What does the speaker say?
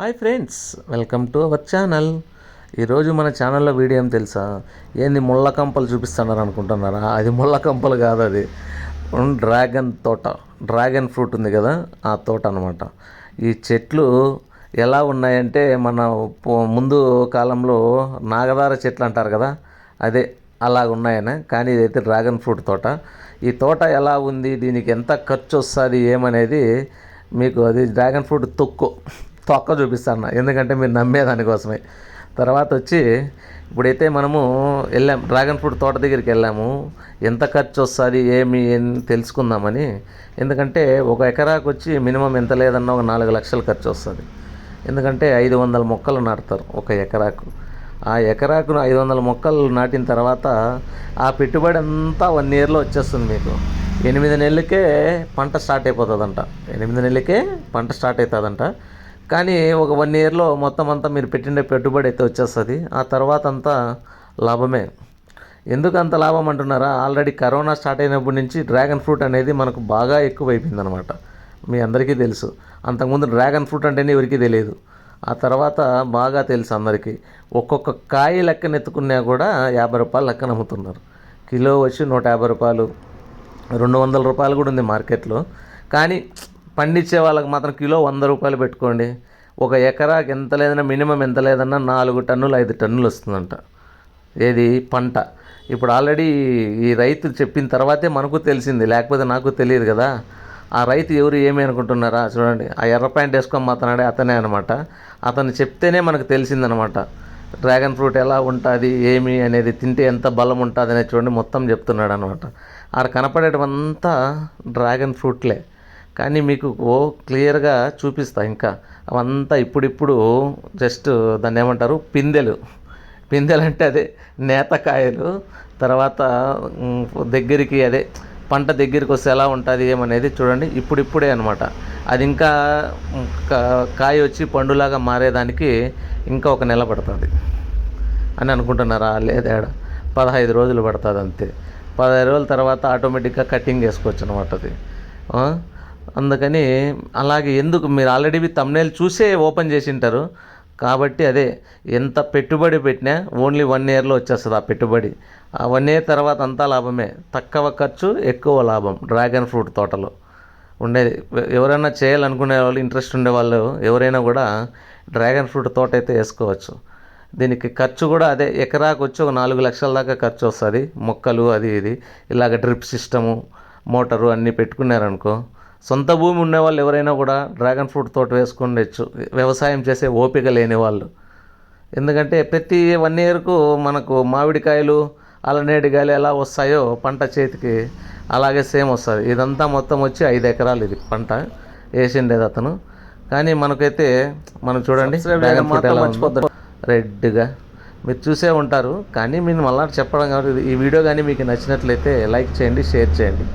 Hi friends welcome to our channel. ఈరోజు మన ఛానల్లో వీడియో ఏం తెలుసా? ఏంది ముళ్ళ కంపలు చూపిస్తున్నారు అనుకుంటున్నారా? అది ముళ్ళ కంపలు కాదు అది. డ్రాగన్ తోట డ్రాగన్ ఫ్రూట్ ఉంది కదా ఆ తోట అనమాట ఈ చెట్లు ఎలా ఉన్నాయంటే మన ముందు కాలంలో నాగదార చెట్లు అంటారు కదా అదే అలాగ ఉన్నాయన. కానీ ఇదైతే డ్రాగన్ ఫ్రూట్ తోట. ఈ తోట ఎలా ఉంది? దీనికి ఎంత ఖర్చు వస్తుంది? ఏమనేది మీకు అది డ్రాగన్ ఫ్రూట్ తొక్కు. తొక్క చూపిస్తాను ఎందుకంటే మీరు నమ్మేదానికోసమే తర్వాత వచ్చి ఇప్పుడైతే మనము వెళ్ళాం. డ్రాగన్ ఫ్రూట్ తోట దగ్గరికి వెళ్ళాము. ఎంత ఖర్చు వస్తుంది ఏమి ఏం తెలుసుకుందామని. ఎందుకంటే ఒక ఎకరాకు వచ్చి మినిమం ఎంత లేదన్నా ఒక నాలుగు లక్షలు ఖర్చు వస్తుంది. ఎందుకంటే ఐదు వందల మొక్కలు నాటుతారు ఒక ఎకరాకు. ఆ ఎకరాకు ఐదు వందల మొక్కలు నాటిన తర్వాత ఆ పెట్టుబడి అంతా వన్ ఇయర్లో వచ్చేస్తుంది మీకు. ఎనిమిది నెలలకే పంట స్టార్ట్ అయిపోతుందంట. ఎనిమిది నెలలకే పంట స్టార్ట్ అవుతుందంట. కానీ ఒక వన్ ఇయర్లో మొత్తం అంతా మీరు పెట్టిన పెట్టుబడి అయితే వచ్చేస్తుంది. ఆ తర్వాత అంతా లాభమే. ఎందుకు అంత లాభం అంటున్నారా? ఆల్రెడీ కరోనా స్టార్ట్ అయినప్పటి నుంచి డ్రాగన్ ఫ్రూట్ అనేది మనకు బాగా ఎక్కువ అనమాట మీ అందరికీ తెలుసు. అంతకుముందు డ్రాగన్ ఫ్రూట్ అంటేనే ఎవరికీ తెలియదు. ఆ తర్వాత బాగా తెలుసు అందరికీ. ఒక్కొక్క కాయ లెక్కన ఎత్తుకున్నా కూడా యాభై రూపాయలు లెక్కన అమ్ముతున్నారు. కిలో వచ్చి నూట యాభై రూపాయలు రెండు వందల రూపాయలు కూడా ఉంది మార్కెట్లో. కానీ పండించే వాళ్ళకి మాత్రం కిలో వంద రూపాయలు పెట్టుకోండి. ఒక ఎకరాకి ఎంత లేదన్నా మినిమం ఎంత లేదన్నా నాలుగు టన్నులు ఐదు టన్నులు వస్తుందంట. ఏది? పంట. ఇప్పుడు ఆల్రెడీ ఈ రైతు చెప్పిన తర్వాతే మనకు తెలిసింది లేకపోతే నాకు తెలియదు కదా. ఆ రైతు ఎవరు ఏమి అనుకుంటున్నారా? చూడండి. ఆ ఎర్ర ప్యాంట్ వేసుకొని మాత్రనాడే అతనే అనమాట అతను చెప్తేనే మనకు తెలిసిందనమాట డ్రాగన్ ఫ్రూట్ ఎలా ఉంటుంది ఏమి అనేది తింటే ఎంత బలం ఉంటుంది అనేది చూడండి మొత్తం చెప్తున్నాడు అనమాట ఆడ కనపడేటవంతా డ్రాగన్ ఫ్రూట్లే. కానీ మీకు ఓ క్లియర్గా చూపిస్తా ఇంకా. అవంతా ఇప్పుడిప్పుడు జస్ట్ దాన్ని ఏమంటారు? పిందెలు. పిందెలు అంటే అదే నేతకాయలు తర్వాత దగ్గరికి అదే పంట దగ్గరికి వస్తే ఎలా ఉంటుంది ఏమనేది చూడండి. ఇప్పుడిప్పుడే అనమాట అది ఇంకా కా- కాయ వచ్చి పండులాగా మారేదానికి ఇంకా ఒక నెల పడుతుంది. అని అనుకుంటున్నారా? లేదేడ పదహైదు రోజులు పడుతుంది అంతే. పదహైదు రోజుల తర్వాత ఆటోమేటిక్గా కటింగ్ చేసుకోవచ్చు అనమాట అది. అందుకని అలాగే ఎందుకు మీరు ఆల్రెడీ తమ్నేల్ చూసే ఓపెన్ చేసి ఉంటారు కాబట్టి అదే ఎంత పెట్టుబడి పెట్టినా ఓన్లీ వన్ ఇయర్లో వచ్చేస్తుంది ఆ పెట్టుబడి. ఆ వన్ ఇయర్ తర్వాత అంతా లాభమే. తక్కువ ఖర్చు ఎక్కువ లాభం. డ్రాగన్ ఫ్రూట్ తోటలో ఉండేది. ఎవరైనా చేయాలనుకునే వాళ్ళు ఇంట్రెస్ట్ ఉండే వాళ్ళు ఎవరైనా కూడా డ్రాగన్ ఫ్రూట్ తోట అయితే వేసుకోవచ్చు. దీనికి ఖర్చు కూడా అదే ఎకరాకు వచ్చి ఒక నాలుగు లక్షల దాకా ఖర్చు వస్తుంది. మొక్కలు అది ఇది. ఇలాగ డ్రిప్ సిస్టము మోటారు అన్నీ పెట్టుకున్నారనుకో సొంత భూమి ఉండేవాళ్ళు ఎవరైనా కూడా డ్రాగన్ ఫ్రూట్ తోట వేసుకుండొచ్చు వ్యవసాయం చేసే ఓపిక లేని వాళ్ళు. ఎందుకంటే ప్రతి వన్ ఇయర్కు మనకు మామిడికాయలు అలనేటికాయలు ఎలా వస్తాయో పంట చేతికి అలాగే సేమ్ వస్తుంది. ఇదంతా మొత్తం వచ్చి ఐదు ఎకరాలు ఇది పంట వేసిండేది అతను. కానీ మనకైతే మనం చూడండి డ్రాగన్ ఫ్రూట్ ఎలా ఉందో. రెడ్గా మీరు చూసే ఉంటారు. కానీ మీరు మళ్ళీ చెప్పడం కాదు ఈ వీడియో కానీ మీకు నచ్చినట్లయితే లైక్ చేయండి షేర్ చేయండి.